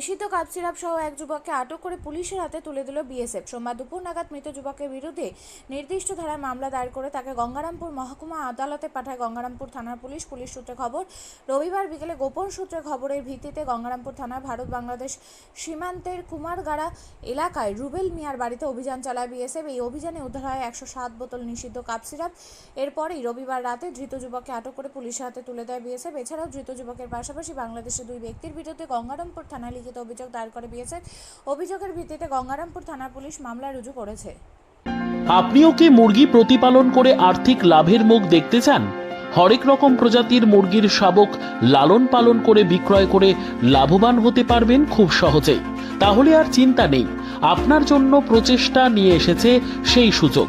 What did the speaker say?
নিষিদ্ধ cough syrup সহ এক যুবককে আটক করে পুলিশের হাতে তুলে দিল বিএসএফ। সোমবার দুপুর নাগাদ মৃত যুবকের বিরুদ্ধে নির্দিষ্ট ধারায় মামলা দায়ের করে তাকে গঙ্গারামপুর মহকুমা আদালতে পাঠায় গঙ্গারামপুর থানার পুলিশ। পুলিশ সূত্রে খবর, রবিবার বিকেলে গোপন সূত্রে খবরের ভিত্তিতে গঙ্গারামপুর থানার ভারত বাংলাদেশ সীমান্তের কুমারগাড়া এলাকায় রুবেল মিয়ার বাড়িতে অভিযান চালায় বিএসএফ। এই অভিযানে উদ্ধার হয় একশো সাত বোতল নিষিদ্ধ কাপ সিরাপ। এরপরেই রবিবার রাতে ধৃত যুবককে আটক করে পুলিশের হাতে তুলে দেয় বিএসএফ। এছাড়াও ধৃত যুবকের পাশাপাশি বাংলাদেশের দুই ব্যক্তির বিরুদ্ধে গঙ্গারামপুর থানায় লিখিত অভিযোগ দায়ের করে বিএসএফ। অভিযোগের ভিত্তিতে গঙ্গারামপুর থানার পুলিশ মামলা রুজু করেছে। আপনিও কি মুরগি প্রতিপালন করে আর্থিক লাভের মুখ দেখতে চান? হরেক রকম প্রজাতির মুরগির শাবক লালন পালন করে বিক্রয় করে লাভবান হতে পারবেন খুব সহজেই। তাহলে আর চিন্তা নেই। আপনার জন্য প্রচেষ্টা নিয়ে এসেছে সেই সুযোগ।